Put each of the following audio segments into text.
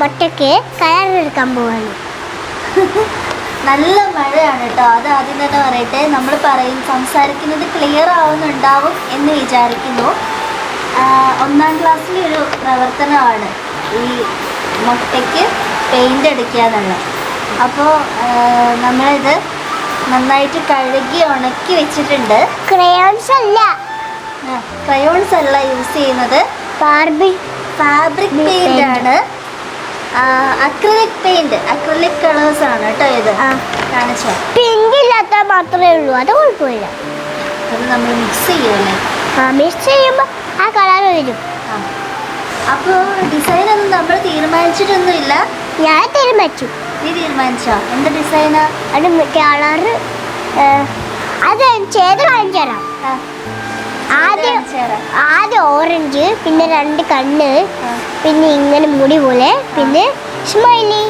മുട്ടയ്ക്ക് കളർ എടുക്കാൻ പോവാണ്. നല്ല മഴയാണ് കേട്ടോ. അത് ആദ്യം തന്നെ പറയട്ടെ. നമ്മൾ പറയും സംസാരിക്കുന്നത് ക്ലിയർ ആവുന്നുണ്ടാവും എന്ന് വിചാരിക്കുന്നു. ഒന്നാം ക്ലാസ്സിലെ ഒരു പ്രവർത്തനമാണ് ഈ മുട്ടയ്ക്ക് പെയിന്റ് അടിക്കുക എന്നുള്ളത്. അപ്പോൾ നമ്മളിത് നന്നായിട്ട് കഴുകി ഉണക്കി വെച്ചിട്ടുണ്ട്. ക്രയോൺസ് അല്ല. ക്രയോൺസ് അല്ല യൂസ് ചെയ്യുന്നത്. ഫാബ്രിക് ഫാബ്രിക് പെയിന്റ് ആണ്. അക്രലിക് പെയിന്റ് അക്രിലിക് കളേഴ്സ് ആണ് കേട്ടോ ഇത്. കാണിച്ചോ. പിങ്ക് ഇല്ലാത്ത മാത്രമേ ഉള്ളൂ അത് കുഴപ്പമില്ല. അത് നമ്മൾ മിക്സ് ചെയ്യുമല്ലേ മിക്സ് ചെയ്യുമ്പോൾ ആ കളർ വരും. അപ്പോൾ ഡിസൈൻ ഒന്നും നമ്മൾ തീരുമാനിച്ചിട്ടൊന്നുമില്ല. ഞാൻ തീരുമാനിച്ചു. നീ തീരുമാനിച്ചോ? എന്ത് ഡിസൈനാ അത് കളർ അത് ചെയ്ത് കാണിച്ചു തരാം. ആദ്യം ആദ്യം ഓറഞ്ച് പിന്നെ രണ്ട് കണ്ണ് പിന്നെ ഇങ്ങനെ മുടി പോലെ പിന്നെ സ്മൈലി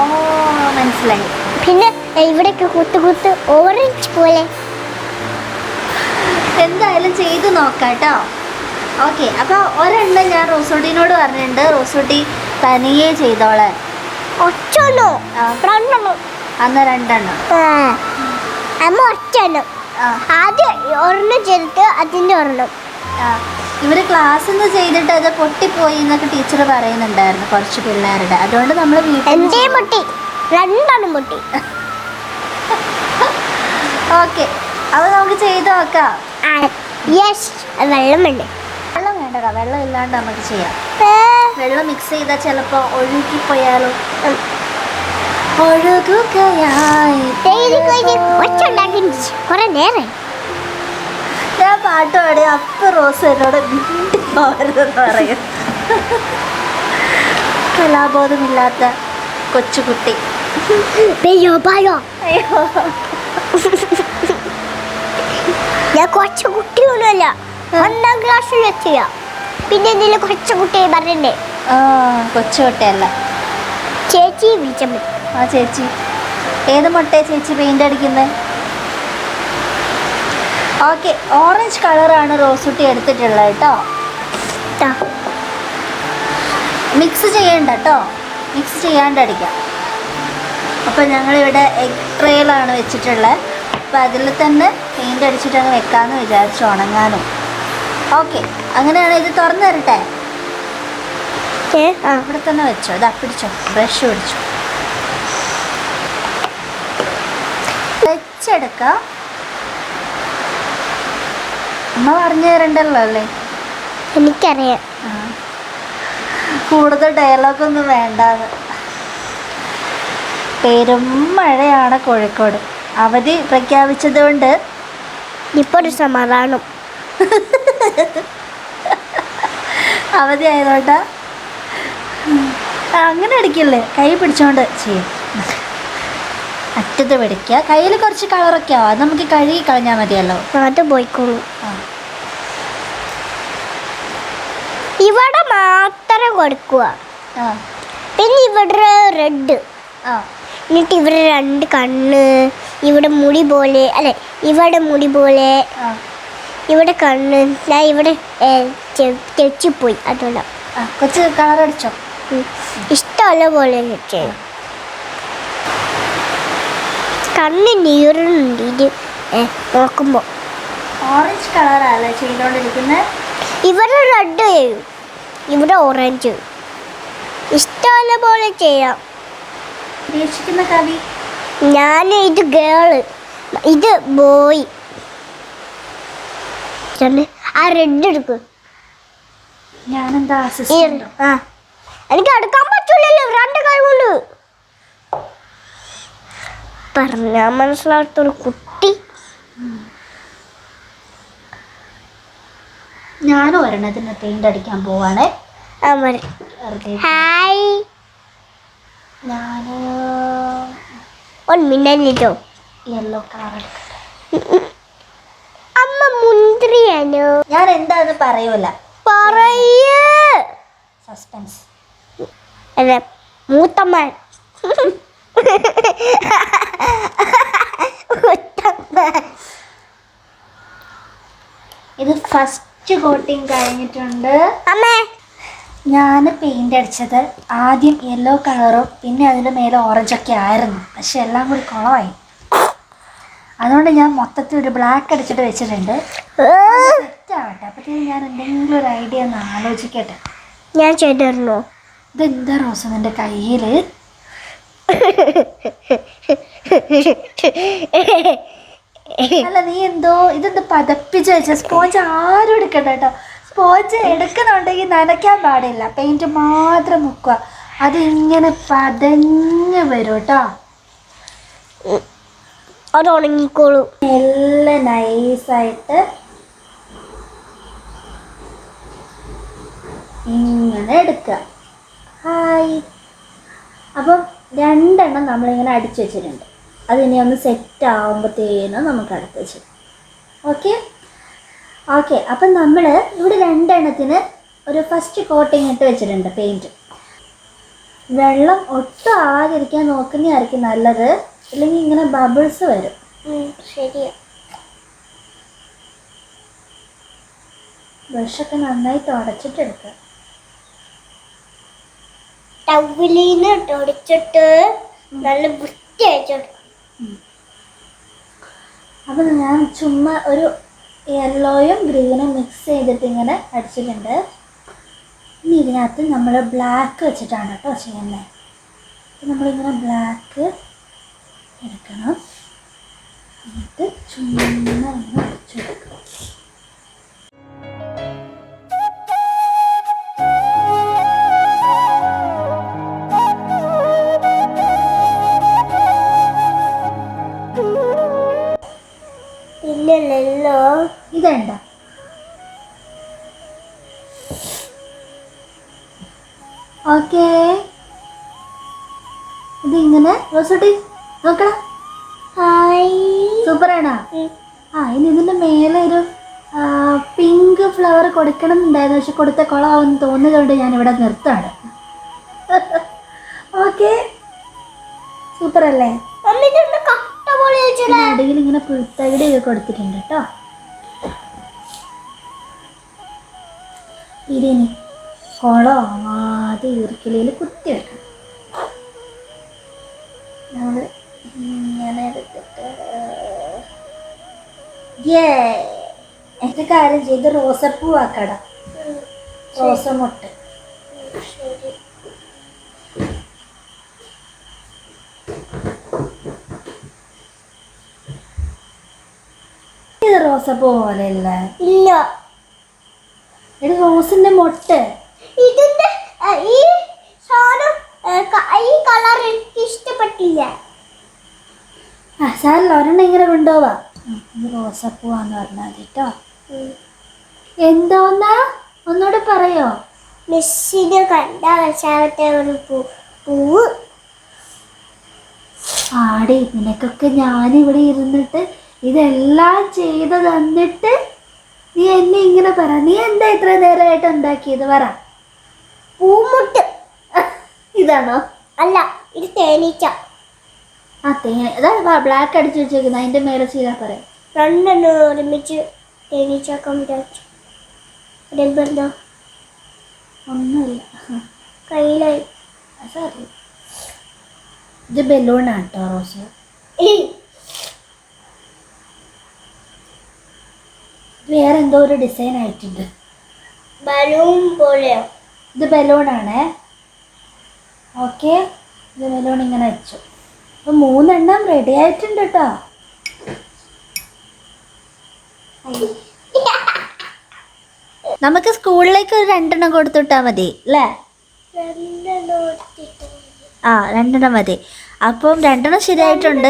ഓ മനസ്സിലായി. പിന്നെ ഇവിടേക്ക് കുത്ത് കുത്ത് ഓറഞ്ച് പോലെ. എന്തായാലും ചെയ്തു നോക്കാട്ടോ. കേട്ടോ ഓക്കെ അപ്പോൾ ഒരെണ്ണം ഞാൻ റോസോട്ടിനോട് പറഞ്ഞിട്ടുണ്ട്. റോസോട്ടി തനിയെ ചെയ്തോളെ. ഒറ്റ. രണ്ടെണ്ണം. അന്ന് രണ്ടെണ്ണം. അമ്മ ഒറ്റെണ്ണം. ആ ആദ്യം ഒരെണ്ണം ചെയ്തിട്ട് അതിന്റെ ഒരെണ്ണം. ഇവർ ക്ലാസ്സിൽ നിന്ന് ചെയ്തിട്ട് അത് പൊട്ടിപ്പോയി എന്നൊക്കെ ടീച്ചർ പറയുന്നുണ്ടായിരുന്നു കുറച്ച് പിള്ളേരുടെ. അതുകൊണ്ട് നമ്മൾ വീട്ടിൽ രണ്ടെണ്ണം മുട്ടി. ഓക്കെ അത് നമുക്ക് ചെയ്ത് നോക്കാം. യെസ് വെള്ളം വേണ്ടേ? വെള്ളം വേണ്ടടാ. വെള്ളം ഇല്ലാണ്ട് നമുക്ക് ചെയ്യാം. വെള്ളം മിക്സ് ചെയ്താൽ ചിലപ്പോൾ ഒഴുകിപ്പോയാലോ. ഒഴുകുകയായി കുറെ നേരം ഞാൻ പാട്ട് പാടി അപ്പ റോസ് എന്നോട് പറയും. കലാബോധമില്ലാത്ത കൊച്ചുകുട്ടി. ഞാൻ കൊച്ചുകുട്ടിയൊന്നുമല്ല ഒന്നാം ക്ലാസ്സിൽ എത്തിയ പിന്നെ എന്തെങ്കിലും കൊച്ചുകുട്ടിയെ പറഞ്ഞിട്ടേ കൊച്ചുകുട്ടിയല്ല. ചേച്ചി വിളിച്ചാൽ ആ ചേച്ചി. ഏത് മുട്ടയാണ് ചേച്ചി പെയിന്റ് അടിക്കുന്നത് ഓക്കെ ഓറഞ്ച് കളറാണ് റോസുട്ടി എടുത്തിട്ടുള്ളത് കേട്ടോ. ട്ടാ. മിക്സ് ചെയ്യണ്ട കേട്ടോ മിക്സ് ചെയ്യാണ്ട് അടിക്കാം. അപ്പോൾ ഞങ്ങളിവിടെ എഗ് ട്രേയിലാണ് വെച്ചിട്ടുള്ളത്. അപ്പോൾ അതിൽ തന്നെ പെയിന്റ് അടിച്ചിട്ട് അങ്ങ് വെക്കാമെന്ന് വിചാരിച്ചു ഉണങ്ങാനും. ഓക്കെ അങ്ങനെയാണ് ഇത് തുറന്നു തരട്ടെ. ഇവിടെ തന്നെ വെച്ചോ. ഇതാ പിടിച്ചോ. ബ്രഷ് പിടിച്ചോ. വെച്ചെടുക്കാം അമ്മ പറഞ്ഞു തരണ്ടല്ലോ അല്ലേ? എനിക്കറിയാം. കൂടുതൽ ഡയലോഗൊന്നും വേണ്ടാന്ന്. പെരും മഴയാണ് കോഴിക്കോട്. അവധി പ്രഖ്യാപിച്ചത് കൊണ്ട് ഇപ്പൊ ഒരു സമാധാനം. അവധി ആയതോട്ടാ അങ്ങനെ അടിക്കില്ലേ? കൈ പിടിച്ചോണ്ട് ചെയ്യും. അറ്റത്ത് പിടിക്കുക. കയ്യിൽ കുറച്ച് കളറൊക്കെ ആവും. അത് നമുക്ക് കഴുകി കളഞ്ഞാൽ മതിയല്ലോ. അത് പോയിക്കോളൂ. ഇവിടെ മാത്രം കൊടുക്കുക. ആ. പിന്നെ ഇവിടെ റെഡ് ആ. എന്നിട്ട് ഇവിടെ രണ്ട് കണ്ണ്. ഇവിടെ മുടി പോലെ അല്ലെ ഇവിടെ മുടി പോലെ. ആ. ഇവിടെ കണ്ണ്. ഞാൻ ഇവിടെ തെച്ചിപ്പോയി അതുകൊണ്ടാണ് ആ കൊച്ച് കളർ അടിച്ചോ? ഇഷ്ടമല്ല പോലെ ചെയ്യും കണ്ണ് നീറുന്നുണ്ട്. ഇത് ഏ, നോക്കുമ്പോ ഓറഞ്ച് കളറല്ലേ ചെയ്തുകൊണ്ടിരിക്കുന്നത് ഇവിടെ റെഡ് ചെയ്യും ഇവിടെ ഓറഞ്ച് ഇഷ്ടമുള്ള പോലെ ചെയ്യാം. ഉദ്ദേശിക്കുന്ന കവി? ഞാൻ ഇത് ഗേൾ ഇത് ബോയ് ആ റെഡ് എടുക്കും. ഞാനെന്താ എനിക്ക് എടുക്കാൻ പറ്റൂലല്ലോ. രണ്ട് കൈ കൊണ്ട് പറഞ്ഞാ മനസ്സിലാത്തൊരു കുട്ടി. ഞാനും ഒരെണ്ണത്തിന് പെയിന്റ് അടിക്കാൻ പോവാണേ. ഹായ്. ഞാൻ ഒന്ന് മിന്നലിട്ടോ യെല്ലോ കളർ അമ്മ മുന്തിരിയാണോ? ഞാൻ എന്താന്ന് പറയൂല. പറയേ. സസ്പെൻസ്. അതെ മൂത്തമ്മ. ഇത് ഫസ്റ്റ് കോട്ടിങ് കഴിഞ്ഞിട്ടുണ്ട്. അമ്മേ. ഞാൻ പെയിന്റ് അടിച്ചത് ആദ്യം യെല്ലോ കളറും പിന്നെ അതിന്റെ മേലെ ഓറഞ്ചൊക്കെ ആയിരുന്നു. പക്ഷെ എല്ലാം കൂടി കുളമായി അതുകൊണ്ട് ഞാൻ മൊത്തത്തിൽ ഒരു ബ്ലാക്ക് അടിച്ചിട്ട് വെച്ചിട്ടുണ്ട്. സെറ്റാവട്ടെ അപ്പോഴത്തേക്കും ഞാൻ എന്തെങ്കിലും ഒരു ഐഡിയ ഒന്ന് ആലോചിക്കട്ടെ. ഞാൻ ചെയ്തിരുന്നു. ഇതെന്താ റോസ് നിന്റെ കയ്യിൽ അല്ല നീ എന്തോ ഇതെന്ത് പതപ്പിച്ച് വെച്ച സ്പോഞ്ച് ആരും എടുക്കണ്ട കേട്ടോ. സ്പോഞ്ച് എടുക്കുന്നുണ്ടെങ്കിൽ നനയ്ക്കാൻ പാടില്ല. പെയിന്റ് മാത്രം മുക്കുക. അതിങ്ങനെ പതഞ്ഞ് വരും കേട്ടോ. അത് ഉണങ്ങിക്കോളൂ. നല്ല നൈസായിട്ട് ഇങ്ങനെ എടുക്കുക. ഹായ്. അപ്പം രണ്ടെണ്ണം നമ്മളിങ്ങനെ അടിച്ചു വെച്ചിട്ടുണ്ട്. അതിനെ ഒന്ന് സെറ്റ് ആകുമ്പോഴത്തേനും നമുക്ക് അടുത്ത് വെച്ച് ഓക്കെ ഓക്കെ അപ്പം നമ്മൾ ഇവിടെ രണ്ടെണ്ണത്തിന് ഒരു ഫസ്റ്റ് കോട്ടിങ് ഇട്ട് വെച്ചിട്ടുണ്ട് പെയിന്റ് വെള്ളം ഒട്ടും ആകാതിരിക്കാൻ നോക്കുന്നതായിരിക്കും നല്ലത്. ഇല്ലെങ്കിൽ ഇങ്ങനെ ബബിൾസ് വരും. ശരിയാ. ബ്രഷൊക്കെ നന്നായി തുടച്ചിട്ടെടുക്കുക ടവലിന്ന് തുടച്ചിട്ട് നല്ല വൃത്തിയായിട്ട്. അപ്പം ഞാൻ ചുമ്മാ ഒരു യെല്ലോയും ഗ്രീനും മിക്സ് ചെയ്തിട്ട് ഇങ്ങനെ അടിച്ചിട്ടുണ്ട്. ഇനി ഇതിനകത്ത് നമ്മൾ ബ്ലാക്ക് വെച്ചിട്ടാണ് കേട്ടോ ചെയ്യുന്നത് അപ്പം നമ്മളിങ്ങനെ ബ്ലാക്ക് എടുക്കണം. എന്നിട്ട് ചുമ്മാ ഒന്ന് അടിച്ചെടുക്കുക ഓക്കേ. ഇതിങ്ങനെ റോസോട്ടി നോക്കണം ഹായ്. സൂപ്പറാണോ? ആ ഇനി ഇതിന്റെ മേലെ ഒരു പിങ്ക് ഫ്ലവർ കൊടുക്കണം എന്നുണ്ടായിരുന്നു പക്ഷെ കൊടുത്ത കൊളാവെന്ന് തോന്നുന്നതുകൊണ്ട് ഞാൻ ഇവിടെ നിർത്താണ് ഓക്കെ സൂപ്പർ അല്ലേ അടിയിൽ ഇങ്ങനെ പുഴുത്തകിടി ഒക്കെ കൊടുത്തിട്ടുണ്ട് കേട്ടോ. ഇതിനി കുളം ആദ്യം ഈർക്കിലയിൽ കുത്തി വെക്കണം. നമ്മൾ ഇങ്ങനെ എടുത്തിട്ട് ഏ എന്റെ കാര്യം ചെയ്ത് റോസപ്പൂ ആക്കട. റോസമുട്ട്. ഇത് റോസപ്പൂ പോലെയല്ല. ഇല്ല. ഇത് റോസിന്റെ മൊട്ട്. ഇതിന്റെ ഈ സാധനം ഈ കളർ എനിക്ക് ഇഷ്ടപ്പെട്ടില്ല. ആ സാറിൽ ഒരെണ്ണം ഇങ്ങനെ കൊണ്ടുപോവാ. ഇത് റോസപ്പൂവാന്ന് പറഞ്ഞാൽ മതി കേട്ടോ എന്തോന്നാ ഒന്നുകൂടെ പറയോ? മെസ്സിന് കണ്ട അവസാനത്തെ ഒരു പൂ പൂവ്. ആടി നിനക്കൊക്കെ ഞാനിവിടെ ഇരുന്നിട്ട് ഇതെല്ലാം ചെയ്ത് തന്നിട്ട് നീ എന്നെ ഇങ്ങനെ പറ. നീ എന്താ ഇത്ര നേരമായിട്ട് ഉണ്ടാക്കിയത്? പറ. പൂമുട്ട്. ഇതാണോ? അല്ല ഇത് തേനീച്ച. ആ തേന അതാ ബ്ലാക്ക് അടിച്ച് വെച്ചേക്കുന്നത് അതിന്റെ മേലെ ചെയ്താൽ പറയാം. രണ്ടെണ്ണം ഒരുമിച്ച് തേനീച്ച വിചാരിച്ചു. ഇതെന്തോ ഒന്നുമില്ല. കയ്യിലായി. സോറി ഇത് ബലൂണാണ് കേട്ടോ റോസ്. വേറെ എന്തോ ഒരു ഡിസൈൻ ആയിട്ടുണ്ട് ബലൂൺ പോലെയോ. ഇത് ബലൂണാണേ ഓക്കെ. ഇത് ബലൂൺ ഇങ്ങനെ വെച്ചു. അപ്പം മൂന്നെണ്ണം റെഡി ആയിട്ടുണ്ട് കേട്ടോ നമുക്ക് സ്കൂളിലേക്ക് ഒരു രണ്ടെണ്ണം കൊടുത്തുവിട്ടാൽ മതി അല്ലേ ആ രണ്ടെണ്ണം മതി. അപ്പം രണ്ടെണ്ണം ശരിയായിട്ടുണ്ട്.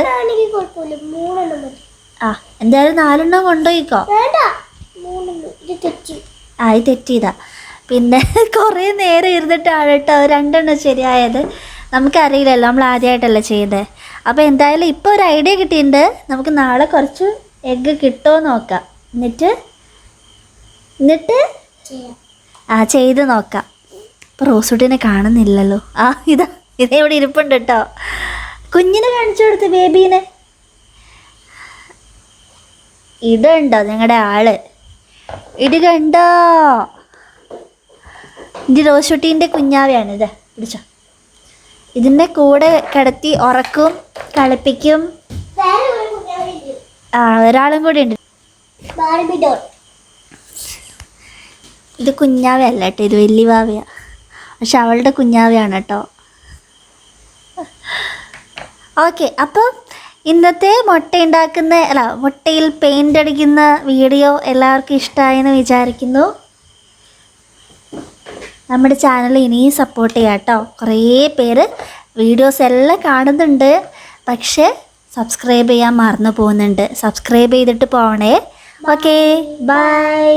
ആ എന്തായാലും നാലെണ്ണം കൊണ്ടുപോയിക്കോ. ആ ഇത് തെറ്റിയതാ. പിന്നെ കുറേ നേരം ഇരുന്നിട്ടാണ് കേട്ടോ രണ്ടെണ്ണം ശരിയായത്. നമുക്കറിയില്ലല്ലോ നമ്മൾ ആദ്യമായിട്ടല്ലേ ചെയ്തത് അപ്പോൾ എന്തായാലും ഇപ്പോൾ ഒരു ഐഡിയ കിട്ടിയിട്ടുണ്ട്. നമുക്ക് നാളെ കുറച്ച് എഗ്ഗ് കിട്ടുമോ നോക്കാം. എന്നിട്ട്? എന്നിട്ട്? ആ ചെയ്ത് നോക്കാം. ഇപ്പോൾ റോസുട്ടിനെ കാണുന്നില്ലല്ലോ. ആ ഇതാ ഇതേ ഇവിടെ ഇരിപ്പുണ്ട് കേട്ടോ കുഞ്ഞിനെ കാണിച്ചു കൊടുത്ത് ബേബീനെ. ഇതുണ്ടോ നിങ്ങളുടെ ആൾ? ഇത് കണ്ടോ? ഇത് കുഞ്ഞാവയാണ് കുഞ്ഞാവയാണിത് പിടിച്ചോ. ഇതിന്റെ കൂടെ കിടത്തി ഉറക്കും കളിപ്പിക്കും. ആ ഒരാളും കൂടി ഉണ്ട്. ഇത് കുഞ്ഞാവയല്ല കേട്ടോ ഇത് വലിയ വാവയാ. പക്ഷെ അവളുടെ കുഞ്ഞാവയാണ് കേട്ടോ. ഓക്കെ അപ്പോൾ ഇന്നത്തെ മുട്ട ഉണ്ടാക്കുന്ന അല്ല മുട്ടയിൽ പെയിന്റ് അടിക്കുന്ന വീഡിയോ എല്ലാവർക്കും ഇഷ്ടമായെന്ന് വിചാരിക്കുന്നു. നമ്മുടെ ചാനൽ ഇനിയും സപ്പോർട്ട് ചെയ്യാം കേട്ടോ കുറേ പേര് വീഡിയോസ് എല്ലാം കാണുന്നുണ്ട്. പക്ഷേ സബ്സ്ക്രൈബ് ചെയ്യാൻ മറന്നു പോകുന്നുണ്ട്. സബ്സ്ക്രൈബ് ചെയ്തിട്ട് പോകണേ ഓക്കേ ബൈ